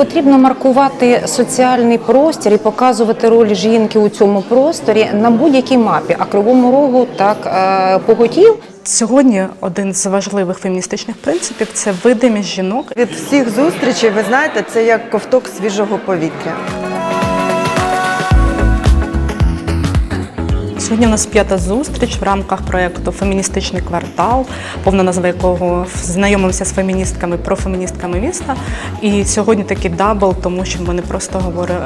потрібно маркувати соціальний простір і показувати роль жінки у цьому просторі на будь-якій мапі, а кривому рогу так е, поготів. Сьогодні один з важливих феміністичних принципів це видимість жінок. Від всіх зустрічей, ви знаєте, це як ковток свіжого повітря. Сьогодні у нас п'ята зустріч в рамках проєкту Феміністичний квартал, повна назва якого знайомимося з феміністками про феміністками міста. І сьогодні такий дабл, тому що ми не просто говоримо,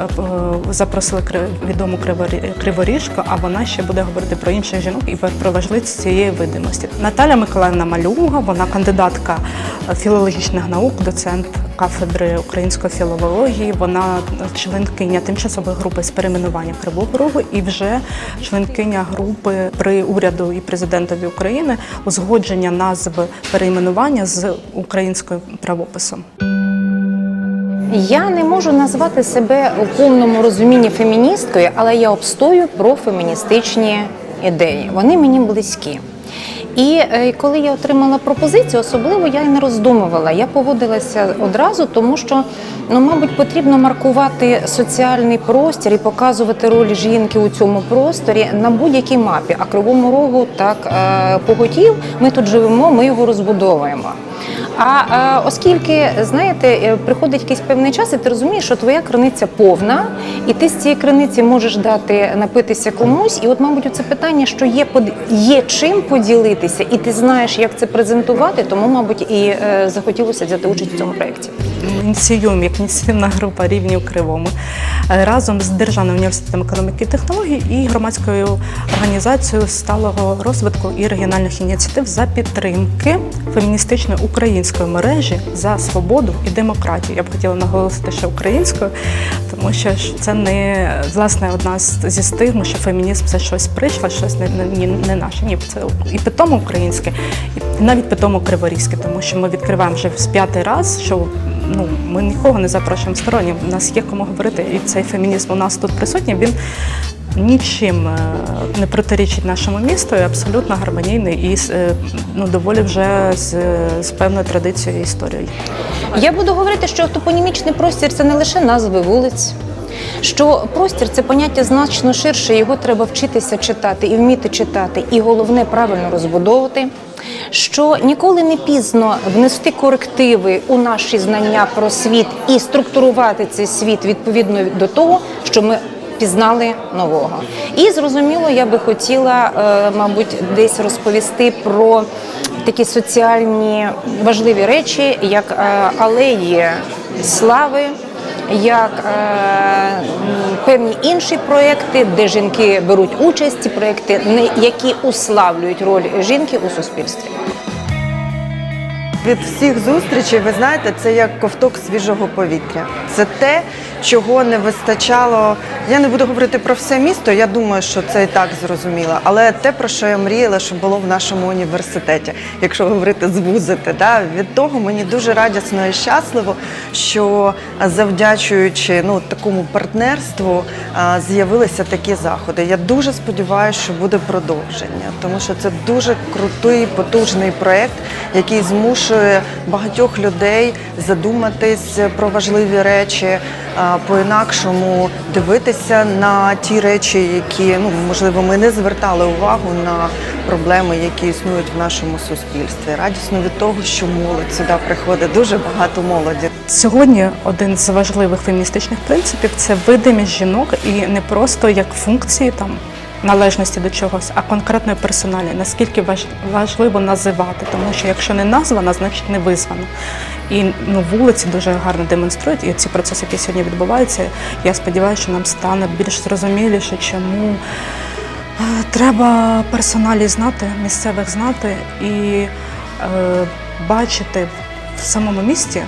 запросили кри- відому криворіжку, а вона ще буде говорити про інших жінок і про важливість цієї видимості. Наталя Миколаївна Малюга, вона кандидатка філологічних наук, доцент кафедри української філології. Вона членкиня тимчасової групи з перейменування Кривого Рогу і вже членкиня групи при уряду і президентові України узгодження назв перейменування з українським правописом. Я не можу назвати себе у повному розумінні феміністкою, але я обстою про феміністичні ідеї. Вони мені близькі. І е, коли я отримала пропозицію, особливо я й не роздумувала. Я погодилася одразу, тому що ну, мабуть, потрібно маркувати соціальний простір і показувати роль жінки у цьому просторі на будь-якій мапі. А кривому рогу так е, поготів. Ми тут живемо, ми його розбудовуємо. А е, оскільки знаєте, е, приходить якийсь певний час, і ти розумієш, що твоя криниця повна, і ти з цієї криниці можеш дати напитися комусь. І от, мабуть, це питання, що є под- є чим поділитися, і ти знаєш, як це презентувати, тому, мабуть, і е, захотілося взяти участь в цьому проєкті. Ініціюємо як ініціативна група рівні у Кривому е, разом з Державним університетом економіки і технологій і громадською організацією сталого розвитку і регіональних ініціатив за підтримки феміністичної української мережі за свободу і демократію. Я б хотіла наголосити, що українською, тому що це не власне одна зі стигм, що фемінізм це щось прийшло, щось не, не, не наше. Ні, це і питомо українське, і навіть питомо криворізьке, тому що ми відкриваємо вже з п'ятий раз, що ну ми нікого не запрошуємо стороннім. У нас є кому говорити, і цей фемінізм у нас тут присутній. Він нічим е, не протирічить нашому місту, і абсолютно гармонійний і е, ну доволі вже з, з певною традицією і історією. Я буду говорити, що топонімічний простір це не лише назви вулиць. Що простір це поняття значно ширше, його треба вчитися читати і вміти читати, і головне правильно розбудовувати. Що ніколи не пізно внести корективи у наші знання про світ і структурувати цей світ відповідно до того, що ми пізнали нового. І зрозуміло, я би хотіла, е, мабуть, десь розповісти про такі соціальні важливі речі, як е, алеї слави, як е, певні інші проекти, де жінки беруть участь, ці проекти, які уславлюють роль жінки у суспільстві. Від всіх зустрічей, ви знаєте, це як ковток свіжого повітря. Це те, чого не вистачало. Я не буду говорити про все місто, я думаю, що це і так зрозуміло. Але те, про що я мріяла, що було в нашому університеті, якщо говорити звузити, да, від того мені дуже радісно і щасливо, що завдячуючи ну, такому партнерству з'явилися такі заходи. Я дуже сподіваюся, що буде продовження, тому що це дуже крутий, потужний проєкт, який змушує багатьох людей задуматись про важливі речі, по-інакшому дивитися на ті речі, які ну можливо ми не звертали увагу на проблеми, які існують в нашому суспільстві. Радісно від того, що молодь сюди приходить дуже багато молоді. Сьогодні один з важливих феміністичних принципів це видимість жінок і не просто як функції там. Належності до чогось, а конкретної персоналі, наскільки важливо називати, тому що якщо не названа, значить не визвана. І ну, вулиці дуже гарно демонструють, і ці процеси, які сьогодні відбуваються, я сподіваюся, що нам стане більш зрозуміліше, чому е, треба персоналі знати, місцевих знати і е, бачити в самому місті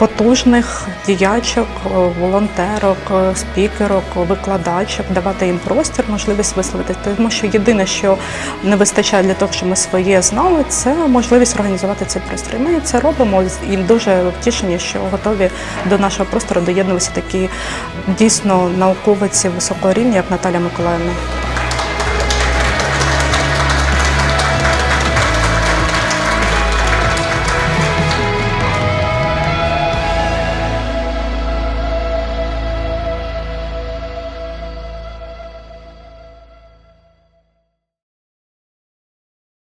потужних діячок, е, волонтерок, е, спікерок, викладачок, давати їм простір, можливість висловити. Тому що єдине, що не вистачає для того, щоб ми своє знали, це можливість організувати цей простір. Ми це робимо і дуже втішені, що готові до нашого простору доєднуватися такі дійсно науковиці високого рівня, як Наталя Миколаївна.